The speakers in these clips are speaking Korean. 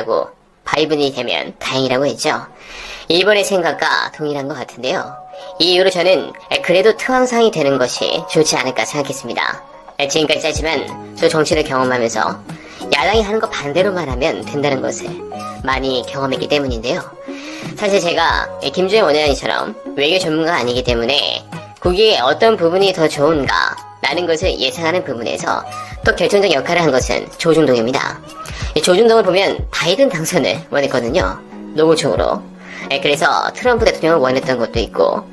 해결하고 바이분이 되면 다행이라고 했죠. 일본의 생각과 동일한 것 같은데요. 이 이후로 저는 그래도 특왕상이 되는 것이 좋지 않을까 생각했습니다. 지금까지 짧지만 저 정치를 경험하면서 야당이 하는 거 반대로만 하면 된다는 것을 많이 경험했기 때문인데요. 사실 제가 김주영 원장님처럼 외교 전문가가 아니기 때문에 거기에 어떤 부분이 더 좋은가 라는 것을 예상하는 부분에서 또 결정적 역할을 한 것은 조중동입니다. 이 조중동을 보면 바이든 당선을 원했거든요. 노무총으로. 예, 그래서 트럼프 대통령을 원했던 것도 있고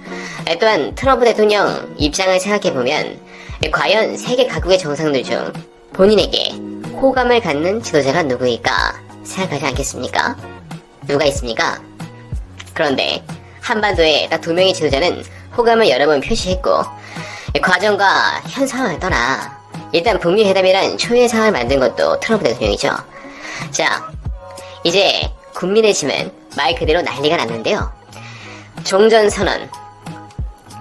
예, 또한 트럼프 대통령 입장을 생각해보면 예, 과연 세계 각국의 정상들 중 본인에게 호감을 갖는 지도자가 누구일까 생각하지 않겠습니까? 누가 있습니까? 그런데 한반도에 딱 두 명의 지도자는 호감을 여러 번 표시했고 과정과 현 상황을 떠나 일단 북미 회담이란 초유의 상황을 만든 것도 트럼프 대통령이죠. 자, 이제 국민의 짐은 말 그대로 난리가 났는데요. 종전 선언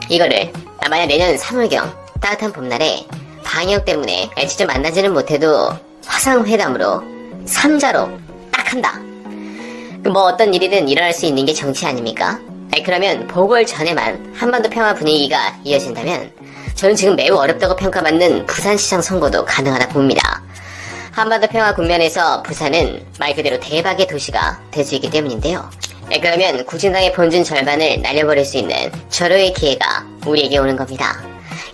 이거를 만약 내년 3월경 따뜻한 봄날에 방역 때문에 직접 만나지는 못해도 화상회담으로 3자로 딱 한다. 그뭐 어떤 일이든 일어날 수 있는 게 정치 아닙니까? 아니, 그러면 보궐 전에만 한반도 평화 분위기가 이어진다면 저는 지금 매우 어렵다고 평가받는 부산시장 선거도 가능하다 봅니다. 한반도 평화 국면에서 부산은 말 그대로 대박의 도시가 될 수 있기 때문인데요. 네, 그러면 국진당의 본진 절반을 날려버릴 수 있는 절호의 기회가 우리에게 오는 겁니다.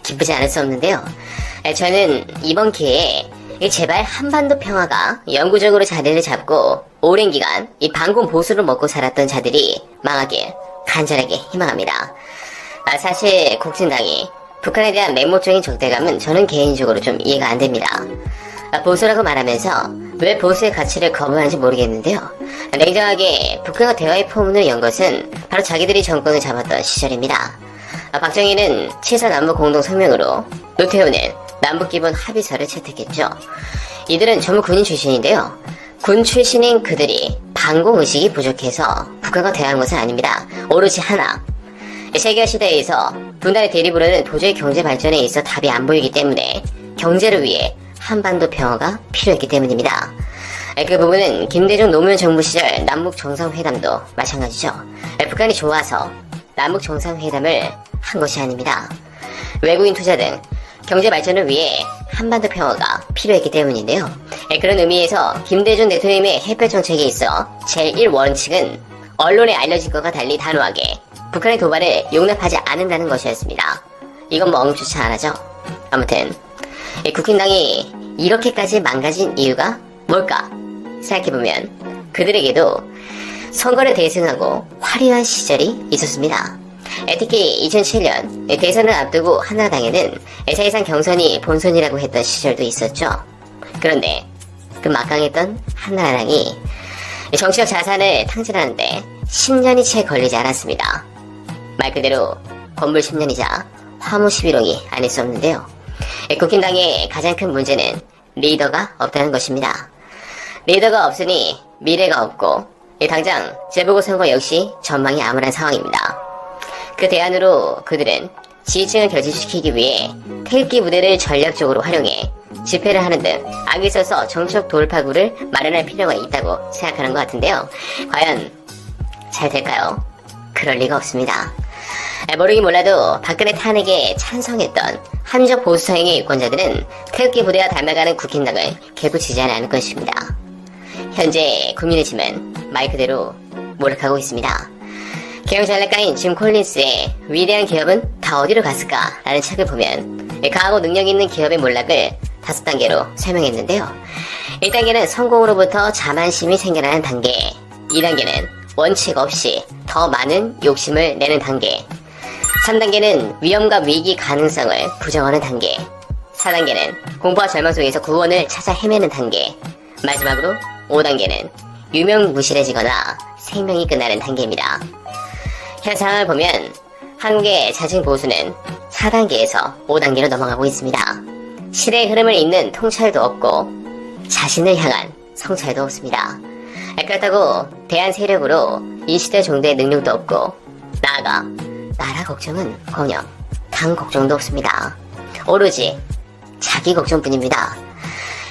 기쁘지 않을 수 없는데요. 네, 저는 이번 기회에 이 제발 한반도 평화가 영구적으로 자리를 잡고 오랜 기간 이 반공 보수를 먹고 살았던 자들이 망하길 간절하게 희망합니다. 아, 사실 국진당이 북한에 대한 맹목적인 적대감은 저는 개인적으로 좀 이해가 안 됩니다. 아, 보수라고 말하면서 왜 보수의 가치를 거부하는지 모르겠는데요. 냉정하게 북한과 대화의 포문을 연 것은 바로 자기들이 정권을 잡았던 시절입니다. 아, 박정희는 7사 남북 공동 성명으로 노태우는 남북 기본 합의서를 채택했죠. 이들은 전부 군인 출신인데요. 군 출신인 그들이 반공 의식이 부족해서 북한과 대화한 것은 아닙니다. 오로지 하나. 세계화 시대에서 분단의 대립으로는 도저히 경제 발전에 있어 답이 안 보이기 때문에 경제를 위해 한반도 평화가 필요했기 때문입니다. 그 부분은 김대중 노무현 정부 시절 남북 정상회담도 마찬가지죠. 북한이 좋아서 남북 정상회담을 한 것이 아닙니다. 외국인 투자 등 경제 발전을 위해 한반도 평화가 필요했기 때문인데요. 그런 의미에서 김대중 대통령의 해외 정책에 있어 제1 원칙은 언론에 알려진 것과 달리 단호하게 북한의 도발을 용납하지 않는다는 것이었습니다. 이건 뭐 엉추치 않아죠? 아무튼 이 국힘당이 이렇게까지 망가진 이유가 뭘까 생각해보면 그들에게도 선거를 대승하고 화려한 시절이 있었습니다. 특히 2007년 대선을 앞두고 한나라당에는 사실상 경선이 본선이라고 했던 시절도 있었죠. 그런데 그 막강했던 한나라당이 정치적 자산을 탕진하는데 10년이 채 걸리지 않았습니다. 말 그대로 건물 10년이자 화무 11홍이 아닐 수 없는데요. 국힘당의 가장 큰 문제는 리더가 없다는 것입니다. 리더가 없으니 미래가 없고 당장 재보궐선거 역시 전망이 암울한 상황입니다. 그 대안으로 그들은 지지층을 결집시키기 위해 태극기 무대를 전략적으로 활용해 집회를 하는 등 악을 써서 정치적 돌파구를 마련할 필요가 있다고 생각하는 것 같은데요. 과연 잘 될까요? 그럴 리가 없습니다. 모르긴 몰라도 박근혜 탄핵에 찬성했던 한적 보수 성향의 유권자들은 태극기 부대와 닮아가는 국힘당을 지지하지 않을 것입니다. 현재 국민의힘은 말 그대로 몰락하고 있습니다. 개혁 전략가인 짐 콜린스의 위대한 기업은 다 어디로 갔을까? 라는 책을 보면 강하고 능력 있는 기업의 몰락을 다섯 단계로 설명했는데요. 1단계는 성공으로부터 자만심이 생겨나는 단계. 2단계는 원칙 없이 더 많은 욕심을 내는 단계. 3단계는 위험과 위기 가능성을 부정하는 단계. 4단계는 공포와 절망 속에서 구원을 찾아 헤매는 단계. 마지막으로 5단계는 유명무실해지거나 생명이 끝나는 단계입니다. 현 상황을 보면 한국의 자칭 보수는 4단계에서 5단계로 넘어가고 있습니다. 시대의 흐름을 잇는 통찰도 없고 자신을 향한 성찰도 없습니다. 그렇다고 대한 세력으로 이 시대 정도의 능력도 없고 나아가 나라 걱정은 커녕 당 걱정도 없습니다. 오로지 자기 걱정뿐입니다.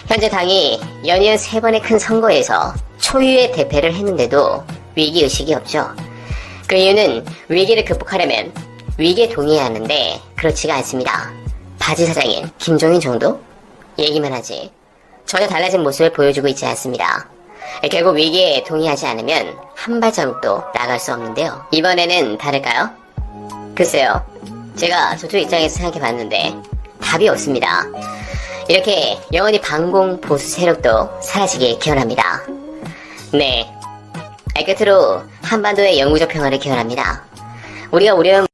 현재 당이 연이은 세 번의 큰 선거에서 초유의 대패를 했는데도 위기의식이 없죠. 그 이유는 위기를 극복하려면 위기에 동의해야 하는데 그렇지가 않습니다. 바지 사장인 김종인 정도? 얘기만 하지. 전혀 달라진 모습을 보여주고 있지 않습니다. 결국 위기에 동의하지 않으면 한 발자국도 나갈 수 없는데요. 이번에는 다를까요? 글쎄요. 제가 저쪽 입장에서 생각해 봤는데 답이 없습니다. 이렇게 영원히 반공 보수 세력도 사라지길 기원합니다. 네. 끝으로 한반도의 영구적 평화를 기원합니다. 우리가 우려한